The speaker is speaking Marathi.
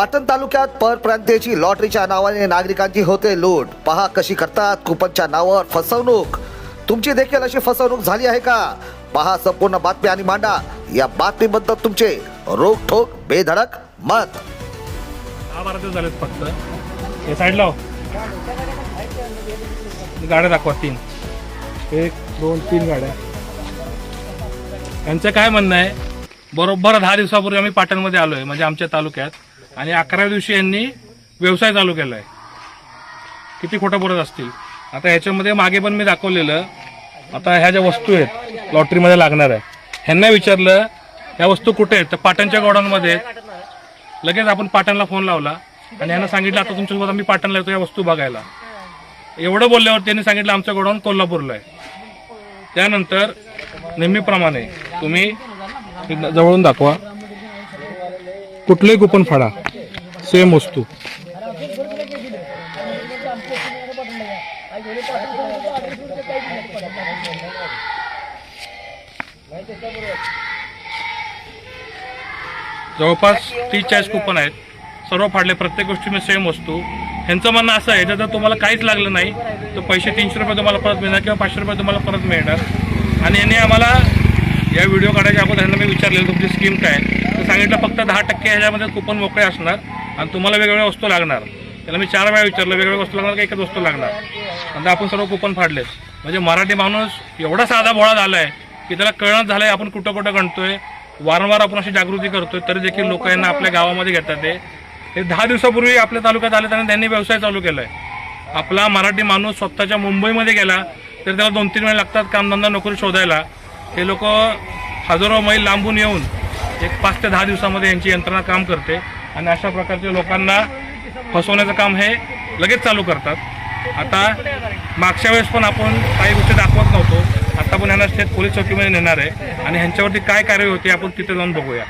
पाटण तालुक्यात परप्रांतीयची लॉटरीच्या नावाने नागरिकांची होते लूट. पहा कशी करतात कुपनच्या नावावर फसवणूक. तुमची देखील अशी फसवणूक झाली आहे का? पहा संपूर्ण बातमी आणि मांडा. या बातमीबद्दल तुमचे रोखोक बेधडक मत. दहा बारा दिवस झालेत फक्त. हे हो. गाड्या दाखवा तीन. एक दोन तीन गाड्या. यांचं काय म्हणणं आहे? बरोबर दहा दिवसापूर्वी आम्ही पाटणमध्ये आलो आहे म्हणजे आमच्या तालुक्यात. आणि अकराव्या दिवशी यांनी व्यवसाय चालू केला आहे किती खोटं बोलत असतील. आता ह्याच्यामध्ये मागे पण मी दाखवलेलं आता ह्या ज्या वस्तू आहेत लॉटरीमध्ये लागणार आहे. ह्यांना विचारलं ह्या वस्तू कुठे आहेत? तर पाटणच्या गोडाऊनमध्ये. आहेत लगेच आपण पाटणला फोन लावला आणि ह्यांना सांगितलं आता तुमच्यासोबत आम्ही पाटणला येतो या वस्तू बघायला. एवढं बोलल्यावर त्यांनी सांगितलं आमचं गोडाऊन कोल्हापूरला आहे. त्यानंतर नेहमीप्रमाणे तुम्ही जवळून दाखवा. कुठलंही कुपन फाडा. सेम वस्तू. जवळपास तीस चाळीस कुपन आहेत. सर्व फाडले प्रत्येक गोष्टीने सेम वस्तू. ह्यांचं म्हणणं असं आहे जर तुम्हाला काहीच लागलं नाही तर पैसे तीनशे रुपये तुम्हाला परत मिळणार किंवा पाचशे रुपये तुम्हाला परत मिळणार. आणि यांनी आम्हाला या व्हिडिओ काढायच्या अगोदर ह्यांना मी विचारलेलं तुमची स्कीम काय तर सांगितलं फक्त दहा टक्के ह्याच्यामध्ये कुपन मोकळे असणार. आणि तुम्हाला वेगवेगळ्या वस्तू लागणार. त्याला मी चार वेळा विचारलं वेगवेगळ्या वस्तू लागणार का एकच वस्तू लागणार? आणि आपण सर्व कुपन फाडलेच म्हणजे मराठी माणूस एवढा साधा भोळा झाला आहे की त्याला कळणं झालं आहे आपण कुठं कुठं गणतोय वारंवार आपण अशी जागृती करतोय तरी देखील लोक यांना आपल्या गावामध्ये घेतात ते. हे दहा दिवसापूर्वी आपल्या तालुक्यात आले आणि त्यांनी व्यवसाय चालू केलाय. आपला मराठी माणूस स्वतःच्या मुंबईमध्ये गेला तर त्याला दोन तीन महिने लागतात कामधंदा नोकरी शोधायला. हे लोक हजारो मैल लांबून येऊन एक पाच ते दहा दिवसामध्ये यांची यंत्रणा काम करते. आणि अशा प्रकारच्या लोकांना फसवण्याचं काम हे लगेच चालू करतात. आता मागच्या वेळेस पण आपण काही गोष्टी दाखवत नव्हतो. आता पण यांना स्टेट पोलीस चौकीमध्ये नेणार आहे. आणि ह्यांच्यावरती काय कारवाई होती आपण तिथे जाऊन बघूया.